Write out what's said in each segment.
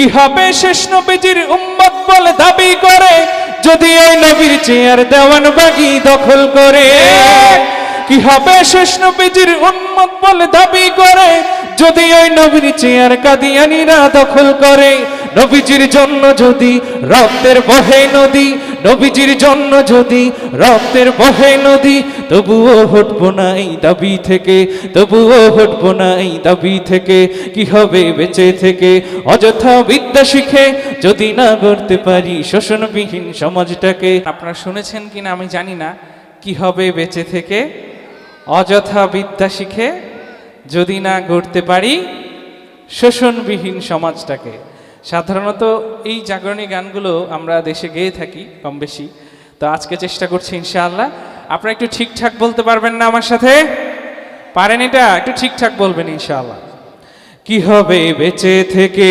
কি হবে শেষ নবীজির উম্মত বলে দাবি করে? যদি ওই নবীর চেয়ার দেওয়ান বাগি দখল করে, কি হবে শেষ নবীজির উম্মত বলে দাবি করে? যদি ওই নবীর চেয়ার কাদিয়ানিরা দখল করে, নবীজির জন্য যদি রক্তের বহে নদী, নবীজির জন্য যদি রক্তের বহে নদী তবুও হটবো না এই দাবি থেকে, তবুও হটবো না এই দাবি থেকে, কি হবে বেঁচে থেকে? অযথা বিদ্যা শিখে যদি না গড়তে পারি শোষণবিহীন সমাজটাকে। আপনারা শুনেছেন কিনা আমি জানি না, কি হবে বেঁচে থেকে? অযথা বিদ্যা শিখে যদি না গড়তে পারি শোষণবিহীন সমাজটাকে। সাধারণত এই জাগরণী গানগুলো আমরা দেশে গেয়ে থাকি, কম বেশি। তো আজকে চেষ্টা করছি ইনশাআল্লাহ আপনারা একটু ঠিকঠাক বলতে পারবেন না আমার সাথে? পারেন এটা? একটু ঠিকঠাক বলবেন ইনশাআল্লাহ। কি হবে বেঁচে থেকে?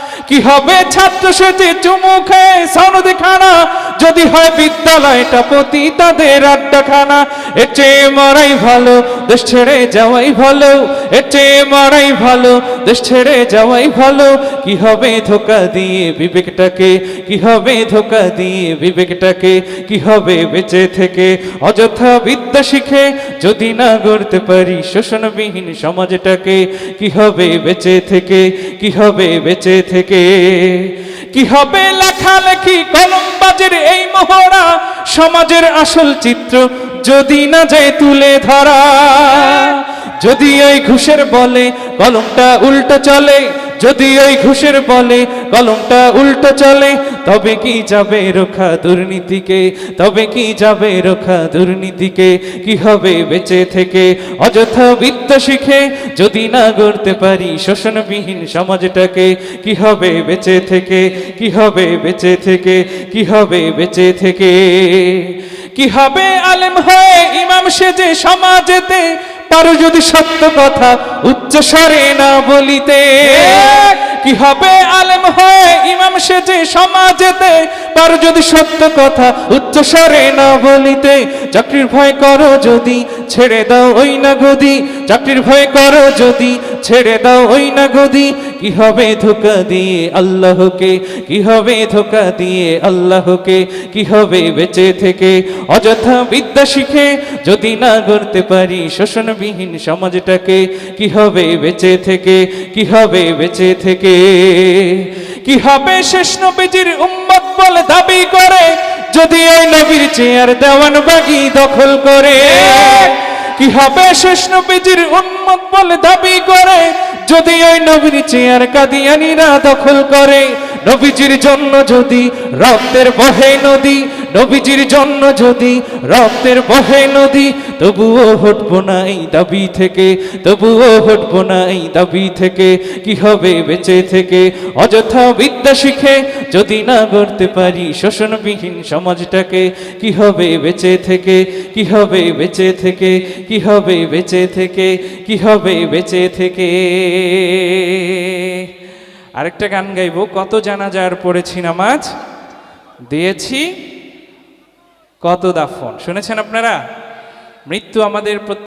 কি হবে ছাত্র সেজে চুমুখে? সনদ খানা যদি হয় বিদ্যালয়টা প্রতি তাদের আড্ডাখানা, এর চেয়ে মরাই ভালো, দেশ ছেড়ে যাওয়াই ভালো, এর চেয়ে মরাই ভালো, দেশ ছেড়ে যাওয়াই ভালো। কি হবে ধোকা দিয়ে বিবেকটাকে, কি হবে ধোকা দিয়ে বিবেকটাকে, কি হবে বেঁচে থেকে? অযথা বিদ্যা শিখে যদি না গড়তে পারি শোষণবিহীন সমাজটাকে, কি হবে বেঁচে থেকে? কি হবে বেঁচে থেকে? কি হবে লেখালেখি কলমবাজের এই মহড়া সমাজের আসল চিত্র। যদি না যায় তুলে ধরা, যদি এই ঘুষের বলে কলমটা উল্টো চলে যদি ওই ঘুষের বলে কলমটা উল্টো চলে, তবে কি যাবে রক্ষা দুর্নীতিকে? তবে কি যাবে রক্ষা দুর্নীতিকে? কি হবে বেঁচে থেকে? অযথা বিদ্যা শিখে যদি না গড়তে পারি শোষণবিহীন সমাজটাকে, কি হবে বেঁচে থেকে? কি হবে বেঁচে থেকে? কি হবে বেঁচে থেকে? কি হবে আলেম হয়ে ইমাম সেজে সমাজেতে? পারো যদি সত্য কথা উচ্চ স্বরে না বলিতে। কি হবে আলেম হয়ে ইমাম সে যে সমাজেতে? পারো যদি সত্য কথা, উচ্চ স্বরে না বলিতে, চাকরির ভয় করো যদি, ছেড়ে দাও ওই না গদি চাকরির ভয় করো যদি, ছেড়ে দাও ওই না গদি কি হবে ধোকা দিয়ে আল্লাহকে কি হবে ধোকা দিয়ে আল্লাহকে কি হবে বেঁচে থেকে? অযথা বিদ্যা শিখে যদি না গড়তে পারি শোষণবিহীন সমাজটাকে কি হবে বেঁচে থেকে? কি হবে বেঁচে থেকে? কি হবে শেষ নবীজির উম্মত বলে দাবি করে? যদি এই নবীর চেয়ার দেওয়ান বাগি দখল করে। কি হবে শেষ নবীজির উন্মত বলে দাবি করে? যদি ওই নবীর চেয়ার কাদিয়ানিরা দখল করে, নবীজির জন্য যদি রক্তের বহে নদী নবীজির জন্য যদি রক্তের বহে নদী, তবুও হটবো না এই দাবি থেকে, তবুও হটবো না এই দাবি থেকে, কি হবে বেঁচে থেকে? অযথা বিদ্যা শিখে যদি না গড়তে পারি শোষণবিহীন সমাজটাকে, কি হবে বেঁচে থেকে? কি হবে বেঁচে থেকে? কি হবে বেঁচে থেকে? কি হবে বেঁচে থেকে? আরেকটা গান গাইবো, কত জানাজার পড়েছি নামাজ? দিয়েছি কত দাফন? শুনেছেন আপনারা? মৃত্যু আমাদের